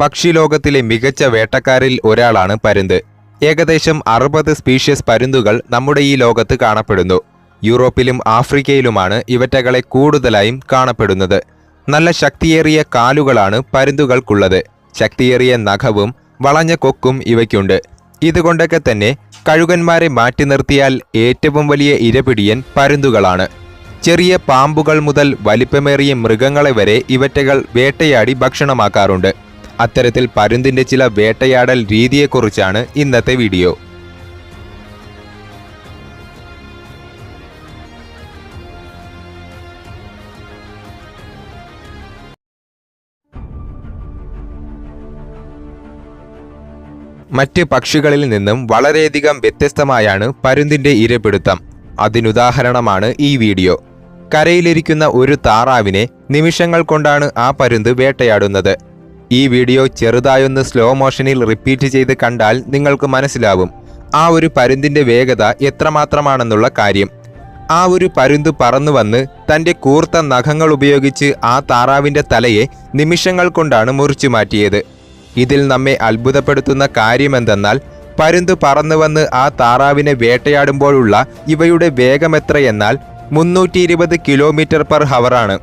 പക്ഷിലോകത്തിലെ മികച്ച വേട്ടക്കാരിൽ ഒരാളാണ് പരുന്ത്. ഏകദേശം അറുപത് സ്പീഷ്യസ് പരുന്തുകൾ നമ്മുടെ ഈ ലോകത്ത് കാണപ്പെടുന്നു. യൂറോപ്പിലും ആഫ്രിക്കയിലുമാണ് ഇവറ്റകളെ കൂടുതലായും കാണപ്പെടുന്നത്. നല്ല ശക്തിയേറിയ കാലുകളാണ് പരുന്തുകൾക്കുള്ളത്. ശക്തിയേറിയ നഖവും വളഞ്ഞ കൊക്കും ഇവയ്ക്കുണ്ട്. ഇതുകൊണ്ടൊക്കെ തന്നെ കഴുകന്മാരെ മാറ്റി നിർത്തിയാൽ ഏറ്റവും വലിയ ഇരപിടിയൻ പരുന്തുകളാണ്. ചെറിയ പാമ്പുകൾ മുതൽ വലിപ്പമേറിയ മൃഗങ്ങളെ വരെ ഇവറ്റകൾ വേട്ടയാടി ഭക്ഷണമാക്കാറുണ്ട്. അത്തരത്തിൽ പരുന്തിന്റെ ചില വേട്ടയാടൽ രീതിയെക്കുറിച്ചാണ് ഇന്നത്തെ വീഡിയോ. മറ്റ് പക്ഷികളിൽ നിന്നും വളരെയധികം വ്യത്യസ്തമായാണ് പരുന്തിന്റെ ഇരപിടുത്തം. അതിനുദാഹരണമാണ് ഈ വീഡിയോ. കരയിലിരിക്കുന്ന ഒരു താറാവിനെ നിമിഷങ്ങൾ കൊണ്ടാണ് ആ പരുന്ത് വേട്ടയാടുന്നത്. ഈ വീഡിയോ ചെറുതായൊന്ന് സ്ലോ മോഷനിൽ റിപ്പീറ്റ് ചെയ്ത് കണ്ടാൽ നിങ്ങൾക്ക് മനസ്സിലാവും. ആ ഒരു പരുന്തിന്റെ വേഗത എത്രമാത്രമാണെന്നുള്ള കാര്യം. ആ ഒരു പരുന്ത് പറന്നു വന്ന് തന്റെ കൂർത്ത നഖങ്ങൾ ഉപയോഗിച്ച് ആ താറാവിന്റെ തലയെ നിമിഷങ്ങൾ കൊണ്ടാണ് മുറിച്ചു മാറ്റിയത്. ഇതിൽ നമ്മെ അത്ഭുതപ്പെടുത്തുന്ന കാര്യമെന്തെന്നാൽ പരുന്ത് പറന്നു വന്ന് ആ താറാവിനെ വേട്ടയാടുമ്പോഴുള്ള ഇവയുടെ വേഗമെത്രയെന്നാൽ മുന്നൂറ്റി ഇരുപത് കിലോമീറ്റർ പെർ ഹവറാണ്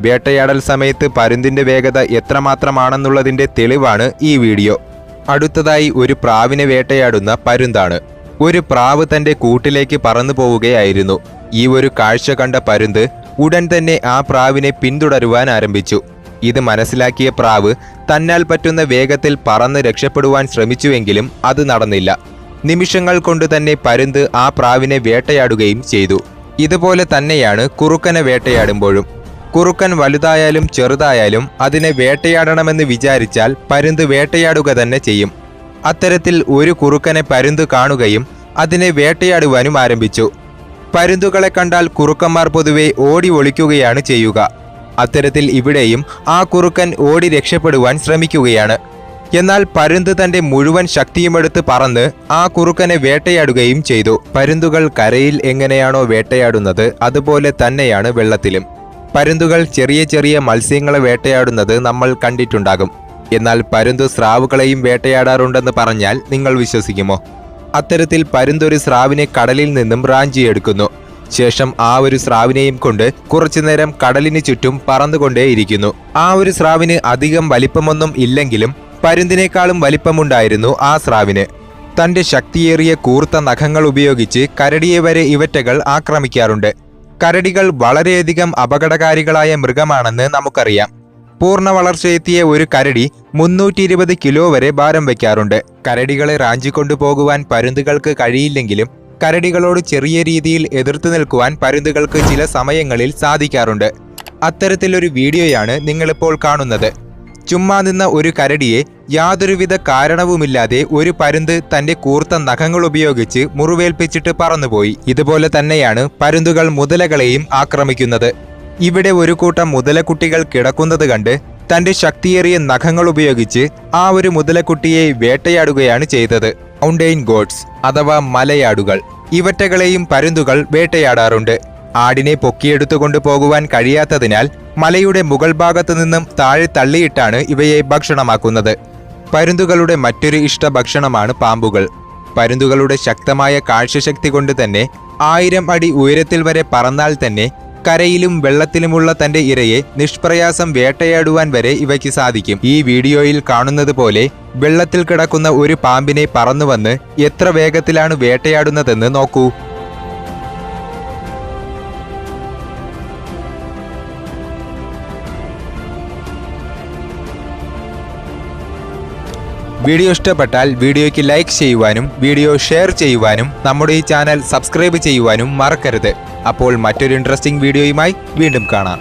വേട്ടയാടൽ സമയത്ത് പരുന്തിന്റെ വേഗത എത്രമാത്രമാണെന്നുള്ളതിന്റെ തെളിവാണ് ഈ വീഡിയോ. അടുത്തതായി ഒരു പ്രാവിനെ വേട്ടയാടുന്ന പരുന്താണ്. ഒരു പ്രാവ് തന്റെ കൂട്ടിലേക്ക് പറന്നു പോവുകയായിരുന്നു. ഈ ഒരു കാഴ്ച കണ്ട പരുന്ത് ഉടൻ തന്നെ ആ പ്രാവിനെ പിന്തുടരുവാൻ ആരംഭിച്ചു. ഇത് മനസ്സിലാക്കിയ പ്രാവ് തന്നാൽ പറ്റുന്ന വേഗത്തിൽ പറന്ന് രക്ഷപ്പെടുവാൻ ശ്രമിച്ചുവെങ്കിലും അത് നടന്നില്ല. നിമിഷങ്ങൾ കൊണ്ട് തന്നെ പരുന്ത് ആ പ്രാവിനെ വേട്ടയാടുകയും ചെയ്തു. ഇതുപോലെ തന്നെയാണ് കുറുക്കനെ വേട്ടയാടുമ്പോഴും. കുറുക്കൻ വലുതായാലും ചെറുതായാലും അതിനെ വേട്ടയാടണമെന്ന് വിചാരിച്ചാൽ പരുന്ത് വേട്ടയാടുക തന്നെ ചെയ്യും. അത്തരത്തിൽ ഒരു കുറുക്കനെ പരുന്ത് കാണുകയും അതിനെ വേട്ടയാടുവാനും ആരംഭിച്ചു. പരുന്തുകളെ കണ്ടാൽ കുറുക്കന്മാർ പൊതുവെ ഓടി ഒളിക്കുകയാണ് ചെയ്യുക. അത്തരത്തിൽ ഇവിടെയും ആ കുറുക്കൻ ഓടി രക്ഷപ്പെടുവാൻ ശ്രമിക്കുകയാണ്. എന്നാൽ പരുന്ത് തന്റെ മുഴുവൻ ശക്തിയുമെടുത്ത് പറന്ന് ആ കുറുക്കനെ വേട്ടയാടുകയും ചെയ്തു. പരുന്തുകൾ കരയിൽ എങ്ങനെയാണോ വേട്ടയാടുന്നത് അതുപോലെ തന്നെയാണ് വെള്ളത്തിലും. പരുന്തുകൾ ചെറിയ ചെറിയ മത്സ്യങ്ങളെ വേട്ടയാടുന്നത് നമ്മൾ കണ്ടിട്ടുണ്ടാകും. എന്നാൽ പരുന്തു സ്രാവുകളെയും വേട്ടയാടാറുണ്ടെന്ന് പറഞ്ഞാൽ നിങ്ങൾ വിശ്വസിക്കുമോ? അത്തരത്തിൽ പരുന്തൊരു സ്രാവിനെ കടലിൽ നിന്നും റാഞ്ചിയെടുക്കുന്നു. ശേഷം ആ ഒരു സ്രാവിനെയും കൊണ്ട് കുറച്ചുനേരം കടലിന് ചുറ്റും പറന്നുകൊണ്ടേയിരിക്കുന്നു ആ ഒരു സ്രാവിന് അധികം വലിപ്പമൊന്നും ഇല്ലെങ്കിലും പരുന്തിനേക്കാളും വലിപ്പമുണ്ടായിരുന്നു ആ സ്രാവിന്. തന്റെ ശക്തിയേറിയ കൂർത്ത നഖങ്ങൾ ഉപയോഗിച്ച് കരടിയെ വരെ ഇവറ്റകൾ ആക്രമിക്കാറുണ്ട്. കരടികൾ വളരെയധികം അപകടകാരികളായ മൃഗമാണെന്ന് നമുക്കറിയാം. പൂർണ വളർച്ചയെത്തിയ ഒരു കരടി മുന്നൂറ്റി ഇരുപത് കിലോ വരെ ഭാരം വയ്ക്കാറുണ്ട്. കരടികളെ റാഞ്ചിക്കൊണ്ടുപോകുവാൻ പരുന്തുകൾക്ക് കഴിയില്ലെങ്കിലും കരടികളോട് ചെറിയ രീതിയിൽ എതിർത്തു നിൽക്കുവാൻ പരുന്തുകൾക്ക് ചില സമയങ്ങളിൽ സാധിക്കാറുണ്ട്. അത്തരത്തിലൊരു വീഡിയോയാണ് നിങ്ങളിപ്പോൾ കാണുന്നത്. ചുമ്മാ നിന്ന ഒരു കരടിയെ യാതൊരുവിധ കാരണവുമില്ലാതെ ഒരു പരുന്ത് തന്റെ കൂർത്ത നഖങ്ങൾ ഉപയോഗിച്ച് മുറിവേൽപ്പിച്ചിട്ട് പറന്നുപോയി. ഇതുപോലെ തന്നെയാണ് പരുന്തുകൾ മുതലകളെയും ആക്രമിക്കുന്നത്. ഇവിടെ ഒരു കൂട്ടം മുതലക്കുട്ടികൾ കിടക്കുന്നത് കണ്ട് തന്റെ ശക്തിയേറിയ നഖങ്ങൾ ഉപയോഗിച്ച് ആ ഒരു മുതലക്കുട്ടിയെ വേട്ടയാടുകയാണ് ചെയ്തത്. മൗണ്ടെയിൻ ഗോഡ്സ് അഥവാ മലയാടുകൾ. ഇവറ്റകളെയും പരുന്തുകൾ വേട്ടയാടാറുണ്ട്. ആടിനെ പൊക്കിയെടുത്തുകൊണ്ട് പോകുവാൻ കഴിയാത്തതിനാൽ മലയുടെ മുകൾ ഭാഗത്തു നിന്നും താഴെ തള്ളിയിട്ടാണ് ഇവയെ ഭക്ഷണമാക്കുന്നത്. പരുന്തുകളുടെ മറ്റൊരു ഇഷ്ട ഭക്ഷണമാണ് പാമ്പുകൾ. പരുന്തുകളുടെ ശക്തമായ കാഴ്ചശക്തി കൊണ്ട് തന്നെ ആയിരം അടി ഉയരത്തിൽ വരെ പറന്നാൽ തന്നെ കരയിലും വെള്ളത്തിലുമുള്ള തന്റെ ഇരയെ നിഷ്പ്രയാസം വേട്ടയാടുവാൻ വരെ ഇവയ്ക്ക് സാധിക്കും. ഈ വീഡിയോയിൽ കാണുന്നത് പോലെ വെള്ളത്തിൽ കിടക്കുന്ന ഒരു പാമ്പിനെ പറന്നുവന്ന് എത്ര വേഗത്തിലാണ് വേട്ടയാടുന്നതെന്ന് നോക്കൂ. വീഡിയോ ഇഷ്ടപ്പെട്ടാൽ വീഡിയോയ്ക്ക് ലൈക്ക് ചെയ്യുവാനും വീഡിയോ ഷെയർ ചെയ്യുവാനും നമ്മുടെ ഈ ചാനൽ സബ്സ്ക്രൈബ് ചെയ്യുവാനും മറക്കരുത്. അപ്പോൾ മറ്റൊരു ഇൻട്രസ്റ്റിംഗ് വീഡിയോയുമായി വീണ്ടും കാണാം.